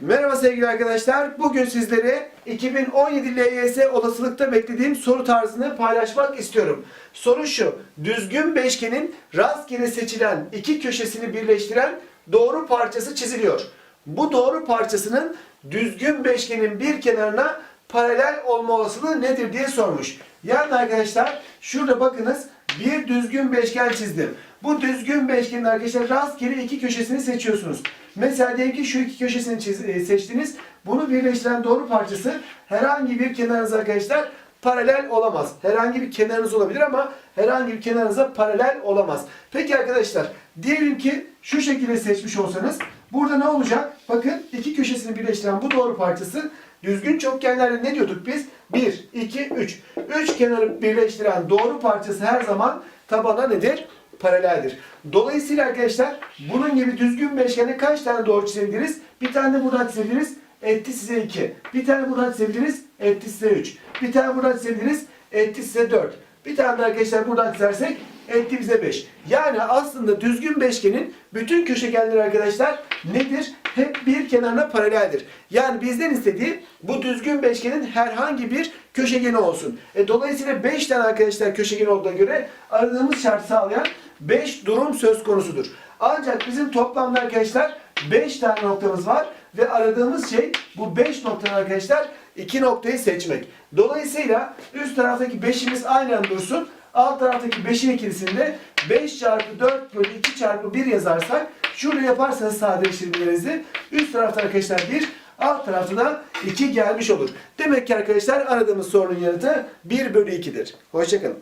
Merhaba sevgili arkadaşlar. Bugün sizlere 2017 LYS olasılıkta beklediğim soru tarzını paylaşmak istiyorum. Soru şu. Düzgün beşgenin rastgele seçilen iki köşesini birleştiren doğru parçası çiziliyor. Bu doğru parçasının düzgün beşgenin bir kenarına paralel olma olasılığı nedir diye sormuş. Yani arkadaşlar şurada bakınız bir düzgün beşgen çizdim. Bu düzgün beşgenin arkadaşlar rastgele iki köşesini seçiyorsunuz. Mesela diyelim ki şu iki köşesini çiz- e, seçtiniz. Bunu birleştiren doğru parçası herhangi bir kenarınız arkadaşlar paralel olamaz. Herhangi bir kenarınız olabilir ama herhangi bir kenarınıza paralel olamaz. Peki arkadaşlar diyelim ki şu şekilde seçmiş olsanız burada ne olacak? Bakın iki köşesini birleştiren bu doğru parçası düzgün çokgenlerde ne diyorduk biz? 1, 2, 3. 3 kenarı birleştiren doğru parçası her zaman tabana nedir? Paraleldir. Dolayısıyla arkadaşlar bunun gibi düzgün beşgene kaç tane doğru çizebiliriz? Bir tane de buradan çizebiliriz. Etti size 2. Bir tane buradan çizebiliriz. Etti size 3. Bir tane buradan çizebiliriz. Etti size 4. Bir tane de arkadaşlar buradan çizersek etti bize 5. Yani aslında düzgün beşgenin bütün köşegenleri arkadaşlar nedir? Hep bir kenarına paraleldir. Yani bizden istediği bu düzgün beşgenin herhangi bir köşegeni olsun. E, dolayısıyla 5 tane arkadaşlar köşegen olduğuna göre aradığımız şartı sağlayan 5 durum söz konusudur. Ancak bizim toplamda arkadaşlar 5 tane noktamız var ve aradığımız şey bu 5 noktanın arkadaşlar 2 noktayı seçmek. Dolayısıyla üst taraftaki 5'imiz aynen dursun. Alt taraftaki 5'in ikilisinde 5 çarpı 4 bölü 2 çarpı 1 yazarsak şurada yaparsanız sadeleştirmelerinizi üst tarafta arkadaşlar 1 alt tarafta da 2 gelmiş olur. Demek ki arkadaşlar aradığımız sorunun yanıtı 1 bölü 2'dir. Hoşçakalın.